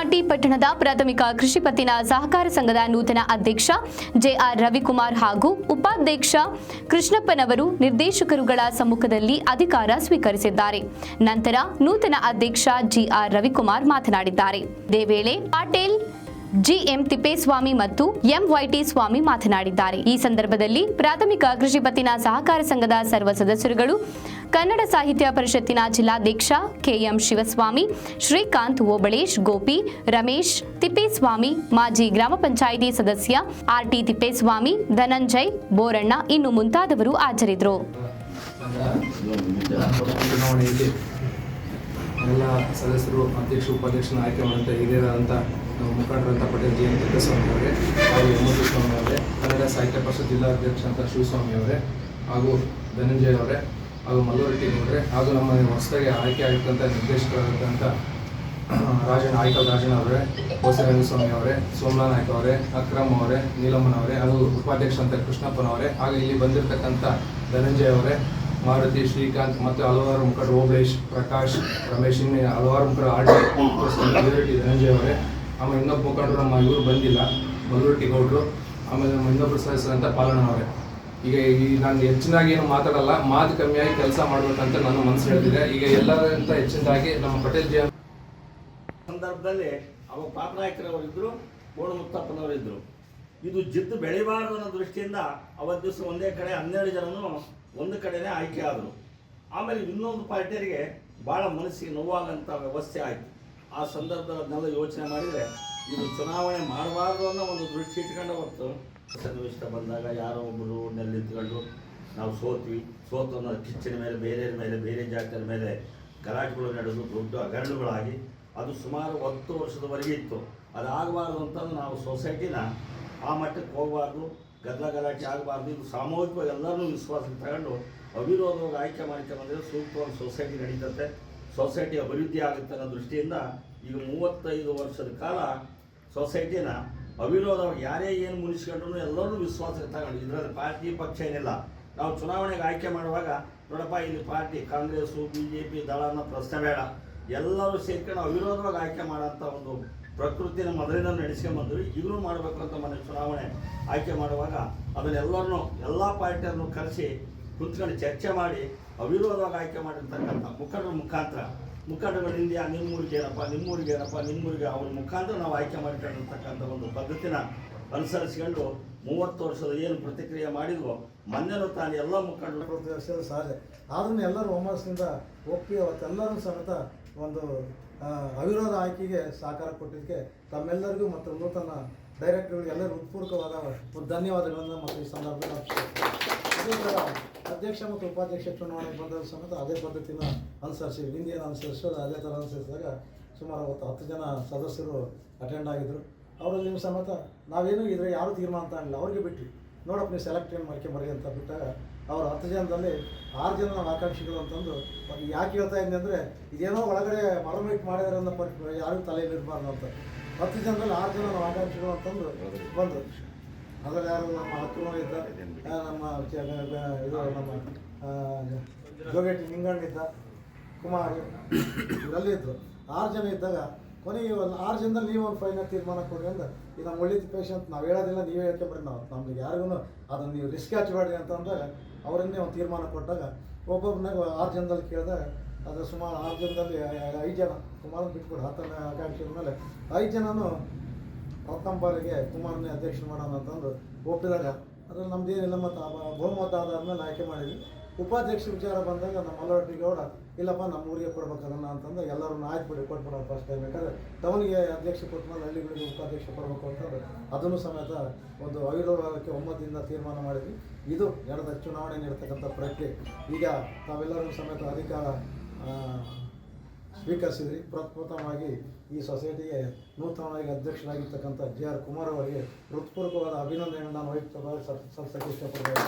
ಗ್ರಾಮದ ಪ್ರಾಥಮಿಕ ಕೃಷಿ ಪತ್ತಿನ ಸಹಕಾರ ಸಂಘದ ನೂತನ ಅಧ್ಯಕ್ಷ ಜೆಆರ್ ರವಿಕುಮಾರ್ ಹಾಗೂ ಉಪಾಧ್ಯಕ್ಷ ಕೃಷ್ಣಪ್ಪನವರು ನಿರ್ದೇಶಕರುಗಳ ಸಮ್ಮುಖದಲ್ಲಿ ಅಧಿಕಾರ ಸ್ವೀಕರಿಸಿದ್ದಾರೆ. ನಂತರ ನೂತನ ಅಧ್ಯಕ್ಷ ಜಿಆರ್ ರವಿಕುಮಾರ್ ಮಾತನಾಡಿದ್ದಾರೆ. ಇದೇ ವೇಳೆ ಪಾಟೇಲ್ ಜಿಎಂ ತಿಪ್ಪೇಸ್ವಾಮಿ ಮತ್ತು ಎಂ ಎಂವೈಟಿ ಸ್ವಾಮಿ ಮಾತನಾಡಿದ್ದಾರೆ. ಈ ಸಂದರ್ಭದಲ್ಲಿ ಪ್ರಾಥಮಿಕ ಕೃಷಿ ಪತ್ತಿನ ಸಹಕಾರ ಸಂಘದ ಸರ್ವ ಸದಸ್ಯರುಗಳು, ಕನ್ನಡ ಸಾಹಿತ್ಯ ಪರಿಷತ್ತಿನ ಜಿಲ್ಲಾಧ್ಯಕ್ಷ ಕೆಎಂ ಶಿವಸ್ವಾಮಿ, ಶ್ರೀಕಾಂತ್ ಓಬಳೇಶ್, ಗೋಪಿ ರಮೇಶ್, ತಿಪ್ಪೇಸ್ವಾಮಿ, ಮಾಜಿ ಗ್ರಾಮ ಪಂಚಾಯಿತಿ ಸದಸ್ಯ ಆರ್ಟಿ ತಿಪ್ಪೇಸ್ವಾಮಿ, ಧನಂಜಯ್, ಬೋರಣ್ಣ ಇನ್ನು ಮುಂತಾದವರು ಹಾಜರಿದ್ದರು. ಎಲ್ಲ ಸದಸ್ಯರು, ಅಧ್ಯಕ್ಷ, ಉಪಾಧ್ಯಕ್ಷನ ಆಯ್ಕೆ ಮಾಡುವಂಥ ಹಿರಿಯರಾದಂಥ ನಮ್ಮ ಮುಖಂಡರಂಥ ಪಟೇಲ್ ಜಿ ಎಂ ತಿಪ್ಪೇಸ್ವಾಮಿ ಅವರೇ, ಹಾಗೂ ಯಮೂರ್ತಿ ಸ್ವಾಮಿ ಅವರೇ, ಕನ್ನಡ ಸಾಹಿತ್ಯ ಪರಿಷತ್ ಜಿಲ್ಲಾಧ್ಯಕ್ಷ ಅಂತ ಶಿವಸ್ವಾಮಿ ಅವರೇ, ಹಾಗೂ ಧನಂಜಯ ಅವರೇ, ಹಾಗೂ ಮಲ್ಲೂರೆಡ್ಡಿ ಅವರೇ, ಹಾಗೂ ನಮ್ಮ ಹೊಸದಾಗಿ ಆಯ್ಕೆ ಆಗಿರ್ತಂಥ ನಿರ್ದೇಶಕರಾದಂಥ ರಾಜಣ್ಣ, ಆಯ್ಕಲ್ ರಾಜಣ್ಣ ಅವರೇ ಸ್ವಾಮಿ ಅವರೇ, ಸೋಮಲಾ ನಾಯ್ಕ ಅವರೇ, ಅಕ್ರಮ್ ಅವರೇ, ನೀಲಮ್ಮನ ಅವರೇ, ಹಾಗೂ ಉಪಾಧ್ಯಕ್ಷ ಅಂತ ಕೃಷ್ಣಪ್ಪನವರೇ ಹಾಗೂ ಇಲ್ಲಿ ಬಂದಿರತಕ್ಕಂಥ ಧನಂಜಯ ಅವರೇ, ಮಾರುತಿ ಶ್ರೀಕಾಂತ್ ಮತ್ತು ಹಲವಾರು ಮುಖಂಡರು, ಓಬಳೇಶ್, ಪ್ರಕಾಶ್, ರಮೇಶ್ ಇನ್ನೇ ಹಲವಾರು ಮುಖಂಡರು, ಆರ್ ಟಿ, ಧನಂಜಯ ಅವರೇ ಆಮೇಲೆ ಇನ್ನೊಬ್ಬ ಮುಖಂಡರು ನಮ್ಮ ಇವರು ಬಂದಿಲ್ಲ ಮಲ್ಲೂಟಿ ಗೌಡರು ಆಮೇಲೆ ನಮ್ಮ ಇನ್ನೊಬ್ಬರು ಸದಸ್ಯರಂತ ಪಾಲಣ್ಣ ಈಗ ಈ ನಾನು ಹೆಚ್ಚಿನಾಗಿ ಏನು ಮಾತಾಡಲ್ಲ, ಮಾತು ಕಮ್ಮಿಯಾಗಿ ಕೆಲಸ ಮಾಡ್ಬೇಕಂತ ನನ್ನ ಮನಸ್ಸು ಹೇಳ್ತಿದೆ. ಈಗ ಎಲ್ಲರಿಗಿಂತ ಹೆಚ್ಚಿನದಾಗಿ ನಮ್ಮ ಪಟೇಲ್ ಜಿ ಸಂದರ್ಭದಲ್ಲಿ ಪಾಪ ಇದ್ರು ಗೋಣ ಮುತ್ತಪ್ಪನವರು ಇದು ಜಿದ್ದು ಬೆಳಿಬಾರದು ಅನ್ನೋ ದೃಷ್ಟಿಯಿಂದ ಅವತ್ತು ದಿವಸ ಒಂದೇ ಕಡೆ ಹನ್ನೆರಡು ಜನನು ಒಂದು ಕಡೆನೇ ಆಯ್ಕೆ ಆದರು. ಆಮೇಲೆ ಇನ್ನೊಂದು ಪಾರ್ಟಿಯರಿಗೆ ಭಾಳ ಮನಸ್ಸಿಗೆ ನೋವಾಗಂಥ ವ್ಯವಸ್ಥೆ ಆಯಿತು. ಆ ಸಂದರ್ಭದಲ್ಲಿ ಅದನ್ನೆಲ್ಲ ಯೋಚನೆ ಮಾಡಿದರೆ, ಇದು ಚುನಾವಣೆ ಮಾಡಬಾರ್ದು ಅನ್ನೋ ಒಂದು ದೃಷ್ಟಿ ಇಟ್ಕೊಂಡು ಹೊತ್ತು, ಸನ್ನಿವೇಶ ಬಂದಾಗ ಯಾರೋ ಒಬ್ಬರು ನಿಂತ್ಕೊಂಡು ನಾವು ಸೋತ್ವಿ ಸೋತು ಅನ್ನೋ ಕಿಚ್ಚಿನ ಮೇಲೆ ಬೇರೆ ಮೇಲೆ, ಬೇರೆ ಜಾಗದ ಮೇಲೆ ಗಲಾಟೆಗಳು ನಡೆದು ದೊಡ್ಡ ಹಗರಣಗಳಾಗಿ ಅದು ಸುಮಾರು ಹತ್ತು ವರ್ಷದವರೆಗೆ ಇತ್ತು. ಅದಾಗಬಾರ್ದು ಅಂತಂದು ನಾವು ಸೊಸೈಟಿನ ಆ ಮಟ್ಟಕ್ಕೆ ಹೋಗಬಾರ್ದು ಗದ್ದಲ ಗಲಾಟೆ ಆಗಬಾರ್ದು, ಇದು ಸಾಮೂಹಿಕವಾಗಿ ಎಲ್ಲರನ್ನೂ ವಿಶ್ವಾಸ ತಗೊಂಡು ಅವಿರೋಧವಾಗಿ ಆಯ್ಕೆ ಬಂದಿದ್ರೆ ಸೂಕ್ತವಾಗಿ ಸೊಸೈಟಿ ನಡೀತತೆ. ಸೊಸೈಟಿ ಅಭಿವೃದ್ಧಿ ಆಗುತ್ತೆ ಅನ್ನೋ ದೃಷ್ಟಿಯಿಂದ ಈಗ ಮೂವತ್ತೈದು ವರ್ಷದ ಕಾಲ ಸೊಸೈಟಿನ ಅವಿರೋಧವಾಗಿ ಯಾರೇ ಏನು ಮುನಿಸ್ಕೊಂಡ್ರು ಎಲ್ಲರೂ ವಿಶ್ವಾಸ ತಗೊಂಡು, ಇದರಲ್ಲಿ ಪಾರ್ಟಿ ಪಕ್ಷ ಏನಿಲ್ಲ. ನಾವು ಚುನಾವಣೆಗೆ ಆಯ್ಕೆ ಮಾಡುವಾಗ ನೋಡಪ್ಪ, ಇಲ್ಲಿ party Congress B J P Dal ಅನ್ನೋ ಪ್ರಶ್ನೆ ಬೇಡ. ಎಲ್ಲರೂ ಸೇರ್ಕೊಂಡು ಅವಿರೋಧವಾಗಿ ಆಯ್ಕೆ ಮಾಡೋಂಥ ಒಂದು ಪ್ರಕೃತಿನ ಮೊದಲಿನ ನಡೆಸ್ಕೊಂಬಂದ್ವಿ ಈಗಲೂ ಮಾಡಬೇಕು ಅಂತ ಮನೆ ಚುನಾವಣೆ ಆಯ್ಕೆ ಮಾಡುವಾಗ ಅದನ್ನೆಲ್ಲರನ್ನೂ, ಎಲ್ಲ ಪಾರ್ಟಿಯನ್ನು ಕರೆಸಿ ಕುತ್ಕೊಂಡು ಚರ್ಚೆ ಮಾಡಿ ಅವಿರೋಧವಾಗಿ ಆಯ್ಕೆ ಮಾಡಿರ್ತಕ್ಕಂಥ ಮುಖಂಡರ ಮುಖಾಂತರ ಮುಖಂಡಗಳಿಂದ ನಿಮ್ಮೂರಿಗೆ ಏನಪ್ಪ ನಿಮ್ಮೂರಿಗೆ ಅವ್ರ ಮುಖಾಂತರ ನಾವು ಆಯ್ಕೆ ಮಾಡಿಕೊಂಡಿರ್ತಕ್ಕಂಥ ಒಂದು ಪದ್ಧತಿನ ಅನುಸರಿಸಿಕೊಂಡು ಮೂವತ್ತು ವರ್ಷದ ಏನು ಪ್ರತಿಕ್ರಿಯೆ ಮಾಡಿದ್ವೋ, ಮೊನ್ನೆನೂ ತಾನು ಎಲ್ಲ ಮುಖಂಡರು ಸಹಜ ಆದ್ರೂ ಎಲ್ಲರೂ ಒಮ್ಮಸದಿಂದ ಒಪ್ಪಿ ಅವತ್ತೆಲ್ಲರೂ ಸಮೇತ ಒಂದು ಅವಿರೋಧ ಆಯ್ಕೆಗೆ ಸಹಕಾರ ಕೊಟ್ಟಿದ್ದಕ್ಕೆ ತಮ್ಮೆಲ್ಲರಿಗೂ ಮತ್ತು ನೂತನ ಡೈರೆಕ್ಟರ್ಗಳಿಗೆ ಎಲ್ಲರಿಗೂ ಉತ್ಪೂರ್ವಕವಾದ ಧನ್ಯವಾದಗಳನ್ನು ಮತ್ತು ಈ ಸಂದರ್ಭದಲ್ಲಿ ಅಧ್ಯಕ್ಷ ಮತ್ತು ಉಪಾಧ್ಯಕ್ಷ ಚುನಾವಣೆ ಬಂದಾಗ ಸಮೇತ ಅದೇ ಪದ್ಧತಿನ ಅನುಸರಿಸಿ, ಹಿಂದಿಯನ್ನು ಅನುಸರಿಸಿ ಅನುಸರಿಸೋದು ಅದೇ ಥರ ಅನುಸರಿಸಿದಾಗ ಸುಮಾರು ಅವತ್ತು ಹತ್ತು ಜನ ಸದಸ್ಯರು ಅಟೆಂಡ್ ಆಗಿದ್ದರು ಅವರಲ್ಲಿ ಸಮೇತ ನಾವೇನು ಇದ್ರೆ ಯಾರು ತೀರ್ಮಾನ ಅಂತ ಅವ್ರಿಗೆ ಬಿಟ್ಟು ನೋಡಪ್ಪ, ನೀವು ಸೆಲೆಕ್ಟ್ ಏನು ಮಾಡ್ಕೊಂಬರ್ರಿ ಅಂತ ಬಿಟ್ಟಾಗ ಅವರು ಹತ್ತು ಜನದಲ್ಲಿ ಆರು ಜನ ನಾವು ಆಕಾಂಕ್ಷಿಗಳು ಅಂತಂದು ಯಾಕೆ ಹೇಳ್ತಾ ಇದ್ದೀನಿ ಅಂದರೆ, ಇದೇನೋ ಒಳಗಡೆ ಮರಮಿಟ್ ಮಾಡಿದಾರೆ ಅನ್ನೋ ಯಾರಿಗೂ ತಲೆಯಲ್ಲಿ ಇರಬಾರ್ದು ಅಂತ. ಹತ್ತು ಜನದಲ್ಲಿ ಆರು ಜನ ನಾವು ಆಕಾಂಕ್ಷಿಗಳು ಅಂತಂದು ಬಂದರು. ಅದರಲ್ಲಿ ಯಾರು? ನಮ್ಮ ಹಕ್ಕುನೂ ಇದ್ದ ನಮ್ಮ ಇದು ನಮ್ಮ ಜೋಗೇಟಿ ನಿಂಗಣ್ಣ ಇದ್ದ, ಕುಮಾರ್. ಇವರೆಲ್ಲ ಇದ್ದರು ಆರು ಜನ ಇದ್ದಾಗ ಕೊನೆಗೆ ಒಂದು ಆರು ಜನದಲ್ಲಿ ನೀವು ಒಂದು ಫೈನಲ್ ತೀರ್ಮಾನ ಕೊಡಿ ಅಂದ್ರೆ ಇದು ನಮ್ಮ ಒಳ್ಳೆ ಪೇಷಂಟ್ ನಾವು ಹೇಳೋದಿಲ್ಲ, ನೀವೇ ಹೇಳ್ಕೊಂಬಿಡಿ ನಾವು. ನಮ್ಗೆ ಯಾರಿಗೂ ಅದನ್ನು ನೀವು ರಿಸ್ಕ್ ಹಚ್ಚಬೇಡ್ರಿ ಅಂತ ಅಂದಾಗ ಅವರನ್ನೇ ಒಂದು ತೀರ್ಮಾನ ಕೊಟ್ಟಾಗ ಒಬ್ಬೊಬ್ಬನಾಗ ಆರು ಜನದಲ್ಲಿ ಕೇಳಿದಾಗ ಅದು ಸುಮಾರು ಆರು ಜನದಲ್ಲಿ ಐದು ಜನ, ಸುಮಾರು ಬಿಟ್ಬಿಡು, ಹತ್ತನೇ ಆಕಾಂಕ್ಷಿ ಮೇಲೆ ಐದು ಜನನು ಹತ್ತೊಂಬರಿಗೆ ಕುಮಾರನೇ ಅಧ್ಯಕ್ಷ ಮಾಡೋಣ ಅಂತಂದು ಒಪ್ಪಿದಾಗ ಅದ್ರಲ್ಲಿ ಏನಿಲ್ಲ ಮತ್ತು ಬಹುಮತ ಆದಾದ್ಮೇಲೆ ಆಯ್ಕೆ ಮಾಡಿದ್ವಿ. ಉಪಾಧ್ಯಕ್ಷ ವಿಚಾರ ಬಂದಾಗ ನಮ್ಮ ಮಲ್ಲಾಟಿ ಗೌಡ, ಇಲ್ಲಪ್ಪ, ನಮ್ಮ ಊರಿಗೆ ಕೊಡ್ಬೇಕಲ್ಲ ಅಂತಂದು ಎಲ್ಲರನ್ನ ಆಯ್ತು ಬಿಡಿ ಕೊಟ್ಬಿಡೋಣ ಫಸ್ಟ್ ಟೈಮ್ ಯಾಕಂದ್ರೆ ಟೌನಿಗೆ ಅಧ್ಯಕ್ಷ ಕೊಟ್ಮೇಲೆ ಹಳ್ಳಿಗಳಿಗೆ ಉಪಾಧ್ಯಕ್ಷ ಕೊಡಬೇಕು ಅಂತಂದ್ರೆ ಅದನ್ನು ಸಮೇತ ಒಂದು ಅವಿರೋಧಕ್ಕೆ ಒಮ್ಮತದಿಂದ ತೀರ್ಮಾನ ಮಾಡಿದ್ವಿ. ಇದು ನಡೆದ ಚುನಾವಣೆ ನೀಡ್ತಕ್ಕಂಥ ಪ್ರಕ್ರಿಯೆ. ಈಗ ತಾವೆಲ್ಲರೂ ಸಮೇತ ಅಧಿಕಾರ ಸ್ವೀಕರಿಸಿದ್ರಿ. ಪ್ರಪ್ರಥಮವಾಗಿ ಈ ಸೊಸೈಟಿಗೆ ನೂತನವಾಗಿ ಅಧ್ಯಕ್ಷರಾಗಿರ್ತಕ್ಕಂಥ ಜಿ ಆರ್ ಕುಮಾರ್ ಅವರಿಗೆ ಹೃತ್ಪೂರ್ವಕವಾದ ಅಭಿನಂದನೆಯನ್ನು ನಾನು ವೈಯಕ್ತಿಕವಾಗಿ ಸಲ್ಲಿಸಕ್ಕೆ ಇಷ್ಟಪಡ್ತೇನೆ.